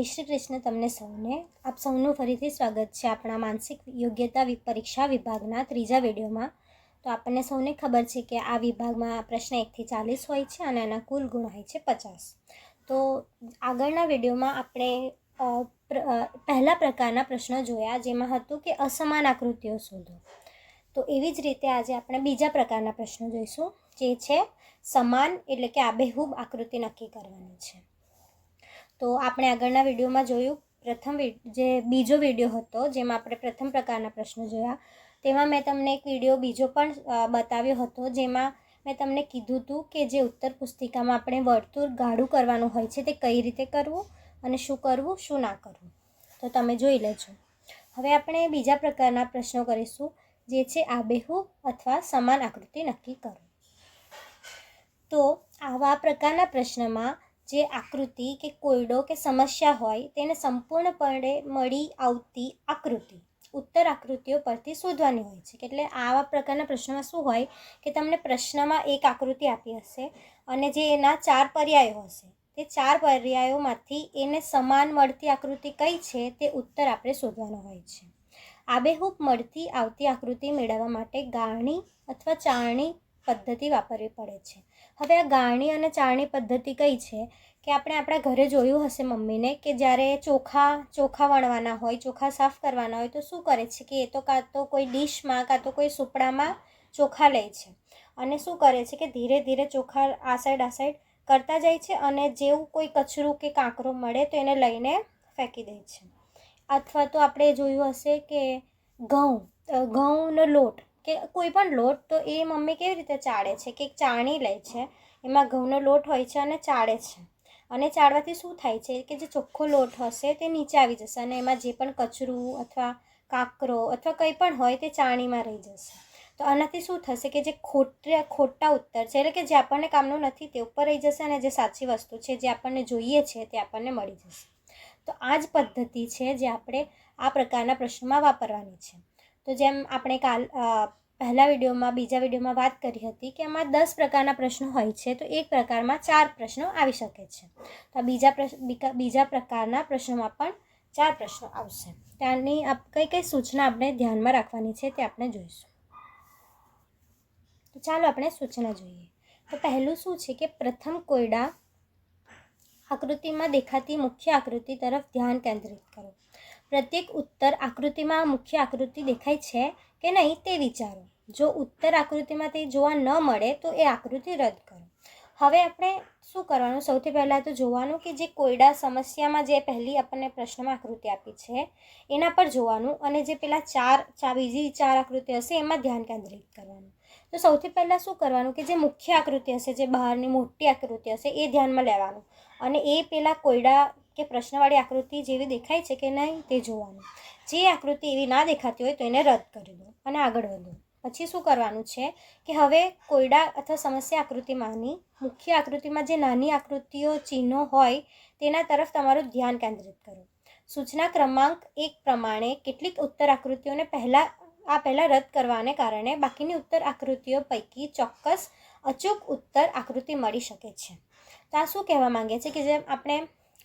જય શ્રી કૃષ્ણ તમને સૌને. આપ સૌનું ફરીથી સ્વાગત છે આપણા માનસિક યોગ્યતા પરીક્ષા વિભાગના ત્રીજા વિડીયોમાં. તો આપણને સૌને ખબર છે કે આ વિભાગમાં પ્રશ્ન એકથી ચાલીસ હોય છે અને એના કુલ ગુણ હોય છે પચાસ. તો આગળના વિડીયોમાં આપણે પહેલા પ્રકારના પ્રશ્નો જોયા, જેમાં હતું કે અસમાન આકૃતિઓ શોધો. તો એવી જ રીતે આજે આપણે બીજા પ્રકારના પ્રશ્નો જોઈશું, જે છે સમાન એટલે કે આબેહૂબ આકૃતિ નક્કી કરવાની છે. તો આપણે આગળના વિડીયોમાં જોયું. પ્રથમ જે બીજો વીડિયો હતો, જેમાં આપણે પ્રથમ પ્રકારના પ્રશ્નો જોયા. તેમાં મેં તમને એક વીડિયો બીજો પણ બતાવ્યો હતો, જેમાં મેં તમને કીધું હતું કે જે ઉત્તર પુસ્તિકામાં આપણે વર્તુળ ગાઢું કરવાનું હોય છે તે કઈ રીતે કરવું અને શું કરવું, શું ના કરવું. તો તમે જોઈ લેજો. હવે આપણે બીજા પ્રકારના પ્રશ્નો કરીશું, જે છે આબેહુ અથવા સમાન આકૃતિ નક્કી કરો તો આવા પ્રકારના પ્રશ્નમાં જે આકૃતિ કે કોયડો કે સમસ્યા હોય તેને સંપૂર્ણપણે મળી આવતી આકૃતિ. ઉત્તર આકૃતિઓ પરથી શોધવાની હોય છે. એટલે આવા પ્રકારના પ્રશ્નમાં શું હોય કે તમને પ્રશ્નમાં એક આકૃતિ આપી હશે અને જે એના ચાર પર્યાયો હશે. તે ચાર પર્યાયોમાંથી એને સમાન મળતી આકૃતિ કઈ છે તે ઉત્તર આપણે શોધવાનો હોય છે. આબેહૂબ મળતી આવતી આકૃતિ મેળવવા માટે ગાળણી અથવા ચાળણી પદ્ધતિ વાપરવી પડે છે. હવે આ ગાળણી અને ચાળણી પદ્ધતિ કઈ છે કે આપણે આપણા ઘરે જોયું હશે મમ્મીને કે જ્યારે ચોખા ચોખા વણવાના હોય, ચોખા સાફ કરવાના હોય તો શું કરે છે કે એ તો કાં તો કોઈ ડીશમાં કાં તો કોઈ સુપડામાં ચોખા લે છે. અને શું કરે છે કે ધીરે ધીરે ચોખા આ સાઈડ આ સાઈડ કરતા જાય છે અને જેવું કોઈ કચરું કે કાંકરો મળે તો એને લઈને ફેંકી દે છે. અથવા તો આપણે જોયું હશે કે ઘઉં ઘઉંનો લોટ કે કોઈ પણ લોટ તો એ મમ્મી કેવી રીતે ચાળે છે કે ચાળણી લે છે, એમાં ઘઉંનો લોટ હોય છે અને ચાળે છે. અને ચાળવાથી શું થાય છે કે જે ચોખ્ખો લોટ હશે તે નીચે આવી જશે અને એમાં જે પણ કચરું અથવા કાંકરો અથવા કંઈ પણ હોય તે ચાણીમાં રહી જશે. તો આનાથી શું થશે કે જે ખોટા ખોટા ઉત્તર છે, એટલે કે જે આપણને કામનું નથી તે ઉપર રહી જશે અને જે સાચી વસ્તુ છે જે આપણને જોઈએ છે તે આપણને મળી જશે. તો આ જ પદ્ધતિ છે જે આપણે આ પ્રકારના પ્રશ્નોમાં વાપરવાની છે. તો જેમ આપણે કાલ પહેલા વિડીયોમાં, બીજા વિડીયોમાં વાત કરી હતી કે આમાં દસ પ્રકારના પ્રશ્નો હોય છે, તો એક પ્રકારમાં ચાર પ્રશ્નો આવી શકે છે. તો બીજા બીજા પ્રકારના પ્રશ્નોમાં પણ ચાર પ્રશ્નો આવશે. ત્યાંની કઈ કઈ સૂચના આપણે ધ્યાનમાં રાખવાની છે તે આપણે જોઈશું. તો ચાલો આપણે સૂચના જોઈએ. તો પહેલું શું છે કે પ્રથમ કોયડા આકૃતિમાં દેખાતી મુખ્ય આકૃતિ તરફ ધ્યાન કેન્દ્રિત કરો. પ્રત્યેક ઉત્તર આકૃતિમાં મુખ્ય આકૃતિ દેખાય છે કે નહીં તે વિચારો. જો ઉત્તર આકૃતિમાં તે જોવા ન મળે તો એ આકૃતિ રદ કરો. હવે આપણે શું કરવાનું? સૌથી પહેલાં તો જોવાનું કે જે કોયડા સમસ્યામાં જે પહેલી આપણને પ્રશ્નમાં આકૃતિ આપી છે, એના પર જોવાનું અને જે પેલા ચાર ચાર બીજી ચાર આકૃતિ હશે એમાં ધ્યાન કેન્દ્રિત કરવાનું. તો સૌથી પહેલાં શું કરવાનું કે જે મુખ્ય આકૃતિ હશે, જે બહારની મોટી આકૃતિ હશે, એ ધ્યાનમાં લેવાનું અને એ પેલા કોયડા કે પ્રશ્નવાળી આકૃતિ જેવી દેખાય છે કે નહીં તે જોવાનું. જે આકૃતિ એવી ના દેખાતી હોય તો એને રદ કરી દો અને આગળ વધો. પછી શું કરવાનું છે કે હવે કોયડા અથવા સમસ્યા આકૃતિમાંની, મુખ્ય આકૃતિમાં જે નાની આકૃતિઓ, ચિહ્નો હોય, તેના તરફ તમારું ધ્યાન કેન્દ્રિત કરો. સૂચના ક્રમાંક એક પ્રમાણે કેટલીક ઉત્તર આકૃતિઓને પહેલાં, આ પહેલાં રદ કરવાને કારણે બાકીની ઉત્તર આકૃતિઓ પૈકી ચોક્કસ અચૂક ઉત્તર આકૃતિ મળી શકે છે. તો આ શું કહેવા માંગે છે કે જેમ આપણે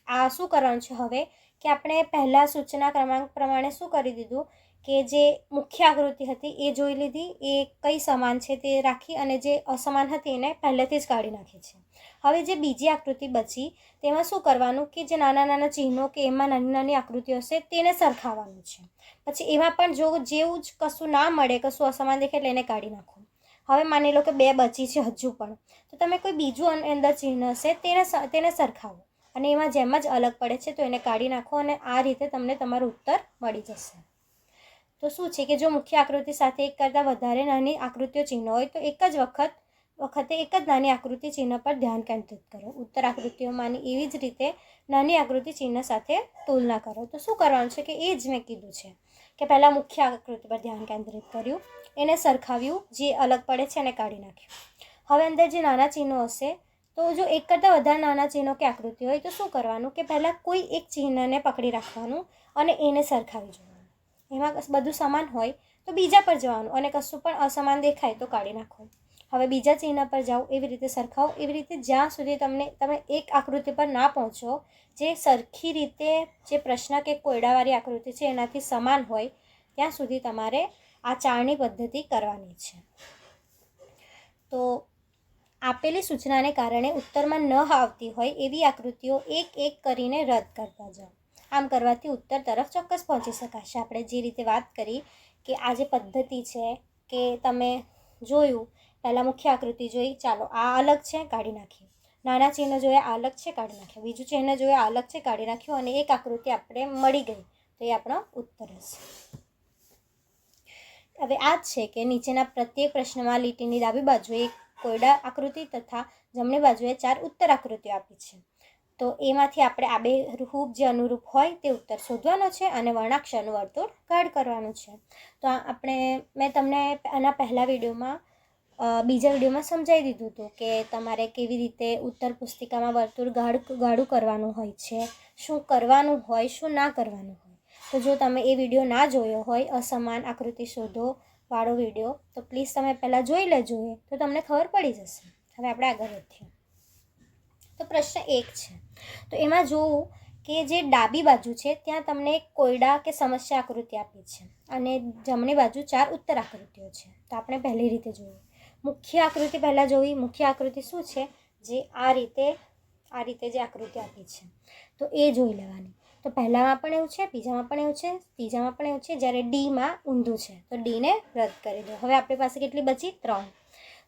આ શું કરવાનું છે હવે? કે આપણે પહેલાં સૂચના ક્રમાંક પ્રમાણે શું કરી દીધું? કે જે મુખ્ય આકૃતિ હતી એ જોઈ લીધી, એ કઈ સમાન છે તે રાખી અને જે અસમાન હતી એને પહેલેથી જ કાઢી નાખી છે. હવે જે બીજી આકૃતિ બચી, તેમાં શું કરવાનું કે જે નાના નાના ચિહ્નો કે એમાં નાની નાની આકૃતિઓ હશે તેને સરખાવવાનું છે. પછી એમાં પણ જો જેવું જ કશું ના મળે, કશું અસમાન દેખાય એટલે એને કાઢી નાખો. હવે માની લો કે બે બચી છે હજુ પણ. તો તમે કોઈ બીજું અંદર ચિહ્ન હશે તેને તેને સરખાવો. અને એમાં જેમ જ અલગ પડે છે તો એને કાઢી નાખો અને આ રીતે તમને તમારો ઉત્તર મળી જશે. તો શું છે કે જો મુખ્ય આકૃતિ સાથે એક કરતાં વધારે નાની આકૃતિઓ ચિહ્ન હોય તો એક જ વખત, વખતે એક જ નાની આકૃતિ ચિહ્ન પર ધ્યાન કેન્દ્રિત કરો. ઉત્તર આકૃતિઓમાંની એવી જ રીતે નાની આકૃતિ ચિહ્ન સાથે તુલના કરો. તો શું કરવાનું છે કે એ જ મેં કીધું છે કે પહેલાં મુખ્ય આકૃતિ પર ધ્યાન કેન્દ્રિત કર્યું, એને સરખાવ્યું, જે અલગ પડે છે એને કાઢી નાખ્યું. હવે અંદર જે નાના ચિહ્નો હશે તો જો એક કરતાં વધારે નાના ચિહ્નો કે આકૃતિ હોય તો શું કરવાનું? કે પહેલાં કોઈ એક ચિહ્નને પકડી રાખવાનું અને એને સરખાવી જોવાનું. એમાં બધું સમાન હોય તો બીજા પર જવાનું અને કશું પણ અસમાન દેખાય તો કાઢી નાખો હવે બીજા ચિહ્ન પર જાઓ, એવી રીતે સરખાવો. એવી રીતે જ્યાં સુધી તમને, તમે એક આકૃતિ પર ના પહોંચો, જે સરખી રીતે, જે પ્રશ્ન કે કોયડાવાળી આકૃતિ છે એનાથી સમાન હોય, ત્યાં સુધી તમારે આ ચાળની પદ્ધતિ કરવાની છે. તો આપેલી સૂચનાને કારણે ઉત્તરમાં ન આવતી હોય એવી આકૃતિઓ એક એક કરીને રદ કરતા જાઓ. આમ કરવાથી ઉત્તર તરફ ચોક્કસ પહોંચી શકાશે. આપણે જે રીતે વાત કરી કે આ જે પદ્ધતિ છે કે તમે જોયું, પહેલાં મુખ્ય આકૃતિ જોઈ, ચાલો આ અલગ છે, કાઢી નાખીએ. નાના ચિહ્ન જોયા આ અલગ છે, કાઢી નાખ્યું બીજું ચિહ્ન જોયા આ અલગ છે, કાઢી નાખ્યું અને એક આકૃતિ આપણે મળી ગઈ. તો એ આપણો ઉત્તર હશે. હવે આ જ છે કે નીચેના પ્રત્યેક પ્રશ્નમાં લીટીની ડાબી બાજુએ એક કોયડા આકૃતિ તથા જમણી બાજુએ ચાર ઉત્તર આકૃતિઓ આપી છે. તો એમાંથી આપણે આ બે રૂપ જે અનુરૂપ હોય તે ઉત્તર શોધવાનો છે અને વર્ણાક્ષરનું વર્તુળ ગાઢ કરવાનું છે. તો આપણે મેં તમને આના પહેલા વિડીયોમાં બીજા વિડીયોમાં સમજાવી દીધું હતું કે તમારે કેવી રીતે ઉત્તર પુસ્તિકામાં વર્તુળ ગાઢ, ગાઢું કરવાનું હોય છે, શું કરવાનું હોય, શું ના કરવાનું તો જો તમે એ વીડિયો ના જોયો હોય, અસમાન આકૃતિ શોધો વાળો વીડિયો, તો પ્લીઝ તમે પહેલાં જોઈ લેજો એ, તો તમને ખબર પડી જશે. હવે આપણે આગળ વધીએ. તો પ્રશ્ન એક છે. તો એમાં જોવું કે જે ડાબી બાજુ છે, ત્યાં તમને કોયડા કે સમસ્યા આકૃતિ આપી છે અને જમણી બાજુ ચાર ઉત્તર આકૃતિઓ છે. તો આપણે પહેલી રીતે જોઈએ મુખ્ય આકૃતિ પહેલાં જોવી. મુખ્ય આકૃતિ શું છે? જે આ રીતે આ રીતે જે આકૃતિ આપી છે. તો એ જોઈ લેવાની. તો પહેલામાં પણ એવું છે, બીજામાં પણ એવું છે, ત્રીજામાં પણ એવું છે, જ્યારે ડીમાં ઊંધું છે, તો ડીને રદ કરી દો. હવે આપણી પાસે કેટલી બચી? ત્રણ.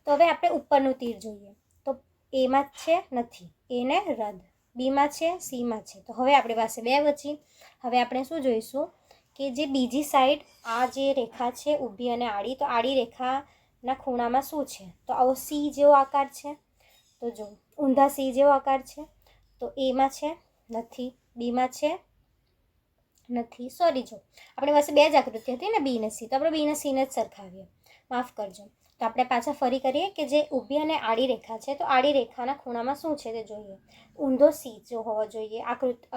તો હવે આપણે ઉપરનું તીર જોઈએ. તો એમાં છે, નથી. એને રદ. બીમાં છે સીમાં છે. તો હવે આપણી પાસે બે બચી. હવે આપણે શું જોઈશું? કે જે બીજી સાઈડ આ જે રેખા છે, ઊભી અને આડી, તો આડી રેખાના ખૂણામાં શું છે? તો આવો સી જેવો આકાર છે. તો જો, ઊંધા સી જેવો આકાર છે. તો એમાં છે, નથી. બીમાં છે નથી. સોરી જો. આપણી પાસે બે જ આકૃતિ હતી ને બી ને સી તો આપણે બી ને સીને જ સરખાવીએ. માફ કરજો. તો આપણે પાછા ફરી કરીએ કે જે ઊભી અને આડી રેખા છે, તો આડી રેખાના ખૂણામાં શું છે તે જોઈએ. ઊંધો સી જો હોવો જોઈએ. આકૃતિ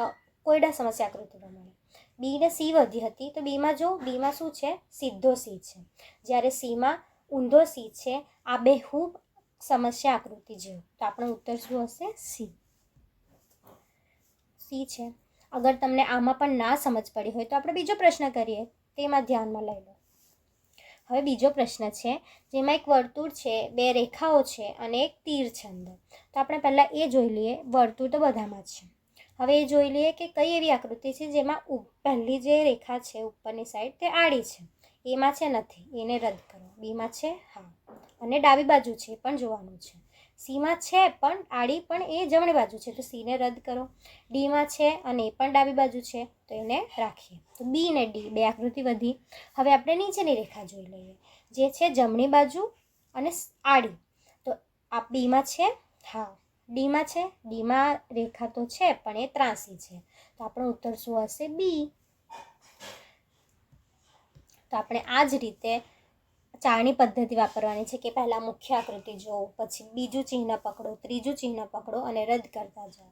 કોયડા સમસ્યા આકૃતિ પ્રમાણે. બી ને સી વધી હતી, તો બીમાં જો બીમાં શું છે? સીધો સી છે. જ્યારે સીમાં ઊંધો સી છે, આ બે ખૂબ સમસ્યા આકૃતિ જેવું. તો આપણો ઉત્તર શું હશે? સી સી છે. અગર તમને આમાં પણ ના સમજ પડી હોય તો આપણે બીજો પ્રશ્ન કરીએ. તેમાં ધ્યાનમાં લઈ લો. હવે બીજો પ્રશ્ન છે, જેમાં એક વર્તુળ છે, બે રેખાઓ છે અને એક તીર છે અંદર તો આપણે પહેલાં એ જોઈ લઈએ, વર્તુળ તો બધામાં જ છે. હવે એ જોઈ લઈએ કે કઈ એવી આકૃતિ છે જેમાં પહેલી જે રેખા છે ઉપરની સાઈડ તે આડી છે. એમાં છે નથી, એને રદ કરો. બીમાં છે હા. અને ડાબી બાજુ છે પણ જોવાનું છે. સીમાં છે પણ આડી પણ એ જમણી બાજુ છે. તો સીને રદ કરો. ડીમાં છે અને એ પણ ડાબી બાજુ છે. તો એને રાખીએ. તો બી ને ડી, બે આકૃતિ વધી. હવે આપણે નીચેની રેખા જોઈ લઈએ. જે છે જમણી બાજુ અને આડી. તો આ બીમાં છે, હા, ડીમાં છે, ડીમાં રેખા તો છે પણ એ ત્રાસી છે. તો આપણો ઉત્તર શું હશે? બી. તો આપણે આ જ રીતે ચાળણી પદ્ધતિ વાપરવાની છે કે પહેલાં મુખ્ય આકૃતિ જોવો, પછી બીજું ચિહ્ન પકડો, ત્રીજું ચિહ્ન પકડો અને રદ કરતા જાઓ.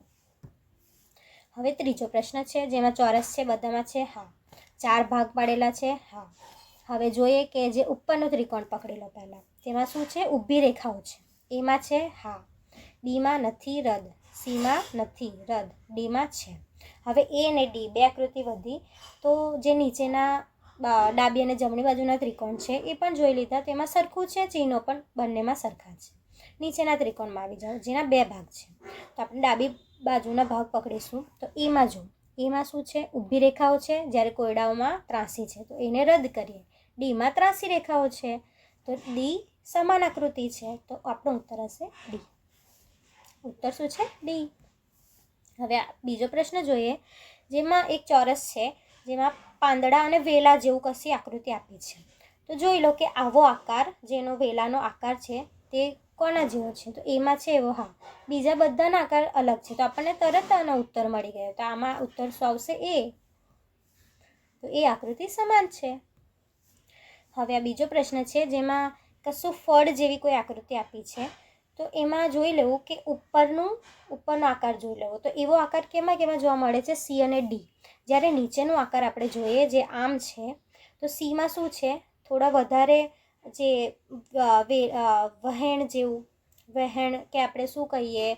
હવે ત્રીજો પ્રશ્ન છે, જેમાં ચોરસ છે, બધામાં છે, હા. ચાર ભાગ પાડેલા છે, હા. હવે જોઈએ કે જે ઉપરનો ત્રિકોણ પકડી લો પહેલાં, તેમાં શું છે? ઊભી રેખાઓ છે. એમાં છે, હા. ડીમાં નથી, રદ. સીમાં નથી, રદ. ડીમાં છે. હવે એ અને ડી, બે આકૃતિ વધી. તો જે નીચેના ડાબી અને જમણી બાજુના ત્રિકોણ છે, એ પણ જોઈ લીધા. તેમાં સરખું છે, ચિહ્નો પણ બંનેમાં સરખા છે. નીચેના ત્રિકોણમાં આવી જાઓ, જેના બે ભાગ છે. તો આપણે ડાબી બાજુના ભાગ પકડીશું. તો એમાં જો એમાં શું છે? ઊભી રેખાઓ છે, જ્યારે કોયડાઓમાં ત્રાસી છે. તો એને રદ કરીએ. ડીમાં ત્રાસી રેખાઓ છે, તો ડી સમાન આકૃતિ છે. તો આપણો ઉત્તર હશે ડી. ઉત્તર શું છે? ડી. હવે બીજો પ્રશ્ન જોઈએ, જેમાં એક ચોરસ છે જેમાં પાંદડા અને વેલા જેવું કશી આકૃતિ આપી છે. તો જોઈ લો કે આવો આકાર, જેનો વેલાનો આકાર છે, તે કોના જેવો છે? તો એમાં છે એવો, હા. બીજા બધાના આકાર અલગ છે. તો આપણને તરત આનો ઉત્તર મળી ગયો. તો આમાં ઉત્તર શું આવશે? એ. તો એ આકૃતિ સમાન છે. હવે આ બીજો પ્રશ્ન છે, જેમાં કશું ફળ જેવી કોઈ આકૃતિ આપી છે. તો એમાં જોઈ લેવું કે ઉપરનું, ઉપરનો આકાર જોઈ લેવો. તો એવો આકાર કેમાં કેમાં જોવા મળે છે? સી અને ડી. જ્યારે નીચેનો આકાર આપણે જોઈએ જે આમ છે, તો સીમાં શું છે? થોડા વધારે જે વહેણ જેવું, વહેણ કે આપણે શું કહીએ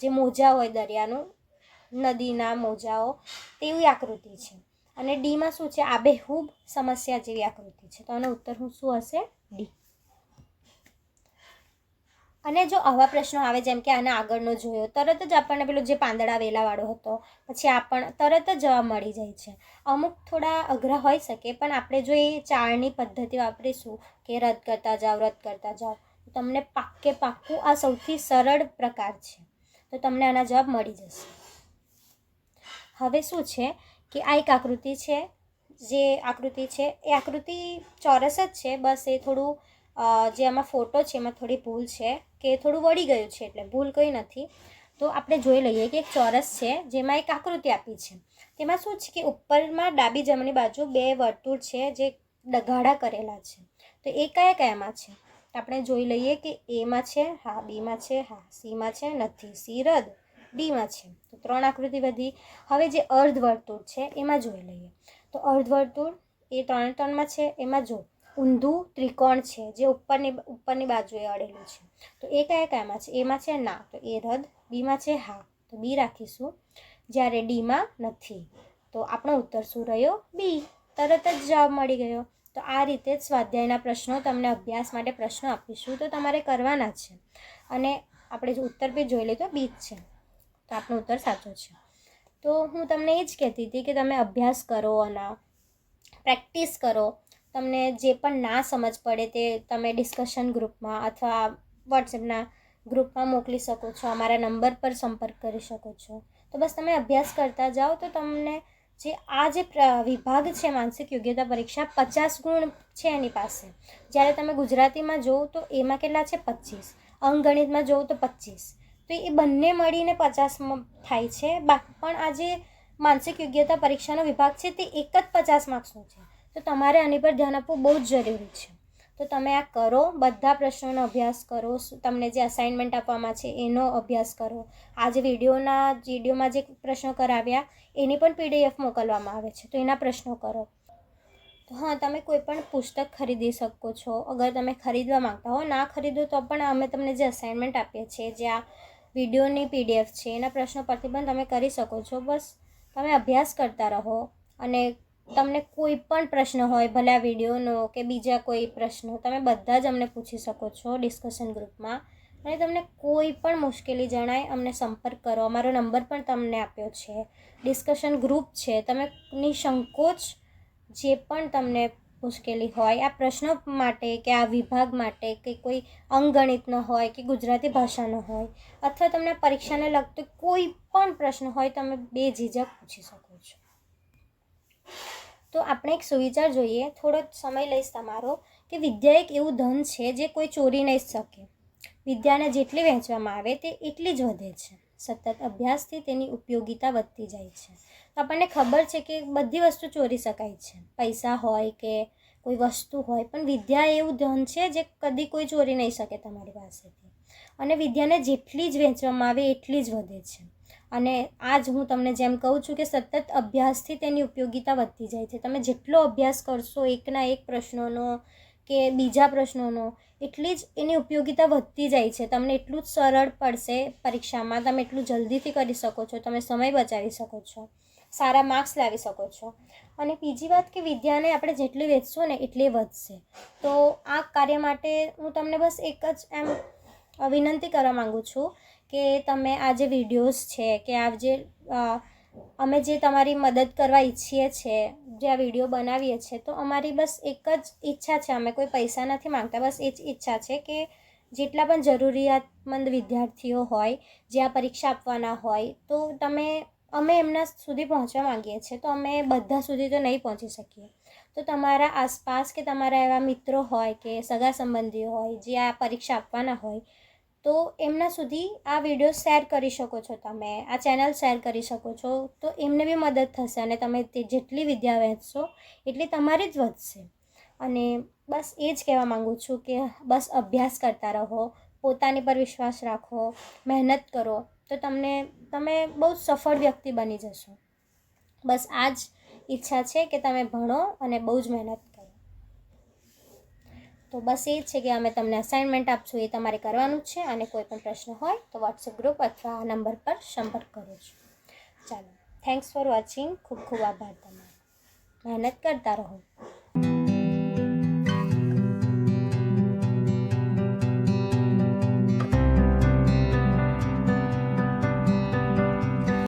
જે મોજા હોય દરિયાનું, નદીના મોજાઓ, તેવી આકૃતિ છે. અને ડીમાં શું છે? આબેહૂબ સમસ્યા જેવી આકૃતિ છે. તો આનો ઉત્તર હું શું હશે? ડી. અને જો આવા પ્રશ્નો આવે જેમ કે આના આગળનો જોયો, તરત જ આપણને પેલો જે પાંદડા વેલાવાળો હતો, પછી આપણ, તરત જ જવાબ મળી જાય છે. અમુક થોડા અઘરા હોઈ શકે, પણ આપણે જો એ ચાળની પદ્ધતિ વાપરીશું કે રદ કરતા જાઓ, રદ કરતા જાઓ તમને પાક્કે પાક્કું આ સૌથી સરળ પ્રકાર છે. તો તમને આના જવાબ મળી જશે. હવે શું છે કે આ એક આકૃતિ છે, જે આકૃતિ છે, એ આકૃતિ ચોરસ જ છે, બસ એ થોડું જે આમાં ફોટો છે, એમાં થોડી ભૂલ છે. કે થોડું વળી ગયું છે એટલે ભૂલ કંઈ નથી. તો આપણે જોઈ લઈએ કે એક ચોરસ છે, જેમાં એક આકૃતિ આપી છે. તેમાં શું છે કે ઉપરમાં ડાબી જમણી બાજુ બે વર્તુળ છે, જે ડગાડા કરેલા છે. તો એ કયા કયામાં છે? આપણે જોઈ લઈએ કે એમાં છે, હા બીમાં છે, હા સીમાં છે, નથી, સી રદ ડીમાં છે. તો ત્રણ આકૃતિ વધી હવે જે અર્ધવર્તુળ છે, એમાં જોઈ લઈએ. તો અર્ધવર્તુળ એ ત્રણે ત્રણમાં છે, એમાં જો ઊંધું ત્રિકોણ છે, જે ઉપરની ઉપરની બાજુએ અડેલું છે. તો એ કયા કયામાં છે? એમાં છે ના. તો એ રદ. બીમાં છે હા. તો બી રાખીશું. જ્યારે ડીમાં નથી. તો આપણો ઉત્તર શું રહ્યો? બી. તરત જ જવાબ મળી ગયો. તો આ રીતે જ સ્વાધ્યાયના પ્રશ્નો તમને અભ્યાસ માટે પ્રશ્નો આપીશું. તો તમારે કરવાના છે. અને આપણે જો ઉત્તર બી જોઈ તો બી જ છે. તો આપણો ઉત્તર સાચો છે. તો હું તમને એ જ કહેતી હતી કે તમે અભ્યાસ કરો અને પ્રેક્ટિસ કરો. તમને જે પણ ના સમજ પડે તે તમે ડિસ્કશન ગ્રુપમાં અથવા વોટ્સએપના ગ્રુપમાં મોકલી શકો છો, અમારા નંબર પર સંપર્ક કરી શકો છો. તો બસ તમે અભ્યાસ કરતા જાઓ તો તમને જે આ જે વિભાગ છે માનસિક યોગ્યતા પરીક્ષા પચાસ ગુણ છે એની પાસે. જ્યારે તમે ગુજરાતીમાં જોવો તો એમાં કેટલા છે? પચીસ. અંગણિતમાં જોવો તો પચીસ. તો એ બંને મળીને પચાસમાં થાય છે. બાકી પણ આ જે માનસિક યોગ્યતા પરીક્ષાનો વિભાગ છે તે એક જ પચાસ માર્ક્સનો છે. તો તમારે આની પર ધ્યાન આપવું બહુ જ જરૂરી છે. તો તમે આ કરો, બધા પ્રશ્નોનો અભ્યાસ કરો તમને જે અસાઇનમેન્ટ આપવામાં છે એનો અભ્યાસ કરો. આજે વિડીયોના, વિડીયોમાં જે પ્રશ્નો કરાવ્યા, એની પણ પીડીએફ મોકલવામાં આવે છે. તો એના પ્રશ્નો કરો. હા, તમે કોઈ પણ પુસ્તક ખરીદી શકો છો. અગર તમે ખરીદવા માંગતા હો, ના ખરીદો તો પણ અમે તમને જે અસાઇનમેન્ટ આપીએ છીએ, જે આ વિડીયોની પીડીએફ છે, એના પ્રશ્નો પરથી પણ તમે કરી શકો છો. બસ, તમે અભ્યાસ કરતા રહો અને તમને કોઈ પણ પ્રશ્ન હોય, ભલે આ વિડીયોનો કે બીજા કોઈ પ્રશ્નો, તમે બધા જ અમને પૂછી શકો છો ડિસ્કશન ગ્રુપમાં અને તમને કોઈ પણ મુશ્કેલી જણાય, અમને સંપર્ક કરો. અમારો નંબર પણ તમને આપ્યો છે. ડિસ્કશન ગ્રુપ છે. તમે નિસંકોચ જે પણ તમને મુશ્કેલી હોય, આ પ્રશ્નો માટે કે આ વિભાગ માટે કે કોઈ અંગણિતનો હોય કે ગુજરાતી ભાષાનો હોય, અથવા તમને પરીક્ષાને લગતો કોઈ પણ પ્રશ્ન હોય, તમે બે ઝીઝક પૂછી શકો. તો આપણે એક સુવિચાર જોઈએ. થોડો સમય લઈશ તમારો કે વિદ્યા એક એવું ધન છે જે કોઈ ચોરી નહીં શકે. વિદ્યાને જેટલી વહેંચવામાં આવે તે એટલી જ વધે છે. સતત અભ્યાસથી તેની ઉપયોગિતા વધતી જાય છે. તો આપણને ખબર છે કે બધી વસ્તુ ચોરી શકાય છે. પૈસા હોય કે કોઈ વસ્તુ હોય, પણ વિદ્યા એવું ધન છે જે કદી કોઈ ચોરી નહીં શકે તમારી પાસેથી. અને વિદ્યાને જેટલી જ વહેંચવામાં આવે એટલી જ વધે છે. અને આ જ હું તમને જેમ કહું છું કે સતત અભ્યાસથી તેની ઉપયોગિતા વધતી જાય છે. તમે જેટલો અભ્યાસ કરશો એકના એક પ્રશ્નોનો કે બીજા પ્રશ્નોનો, એટલી જ એની ઉપયોગિતા વધતી જાય છે. તમને એટલું જ સરળ પડશે પરીક્ષામાં. તમે એટલું જલ્દીથી કરી શકો છો. તમે સમય બચાવી શકો છો. સારા માર્ક્સ લાવી શકો છો. અને બીજી વાત કે વિદ્યાને આપણે જેટલી વેચશું ને એટલી વધશે. તો આ કાર્ય માટે હું તમને બસ એક જ એમ વિનંતી કરવા માગું છું કે તમે આ જે વિડીયોઝ છે કે આ જે અમે જે તમારી મદદ કરવા ઈચ્છીએ છીએ જે આ વીડિયો બનાવીએ છીએ તો અમારી બસ એક જ ઈચ્છા છે. અમે કોઈ પૈસા નથી માંગતા. બસ એ જ ઈચ્છા છે કે જેટલા પણ જરૂરિયાતમંદ વિદ્યાર્થીઓ હોય, જે આ પરીક્ષા આપવાના હોય, તો તમે, અમે એમના સુધી પહોંચવા માંગીએ છીએ. તો અમે બધા સુધી તો નહીં પહોંચી શકીએ. તો તમારા આસપાસ કે તમારા એવા મિત્રો હોય કે સગા સંબંધીઓ હોય, જે આ પરીક્ષા આપવાના હોય તો એમના સુધી આ વીડિયો શેર કરી શકો છો તમે, આ ચેનલ શેર કરી શકો છો. તો એમને બી મદદ થશે અને તમે તે જેટલી વિદ્યા વહેંચશો, એટલી તમારી જ વધશે. અને બસ એ જ કહેવા માગું છું કે બસ અભ્યાસ કરતા રહો, પોતાની પર વિશ્વાસ રાખો, મહેનત કરો, તો તમને, તમે બહુ સફળ વ્યક્તિ બની જશો. બસ આ જ ઈચ્છા છે કે તમે ભણો અને બહુ જ મહેનત તો બસ એ છે કે અમે તમને અસાઇનમેન્ટ આપશું, એ તમારે કરવાનું જ છે. અને કોઈ પણ પ્રશ્ન હોય તો વોટ્સએપ ગ્રુપ અથવા આ નંબર પર સંપર્ક કરો છો. ચાલો થેન્ક્સ ફોર વોચિંગ ખૂબ ખૂબ આભાર તમારો. મહેનત કરતા રહો.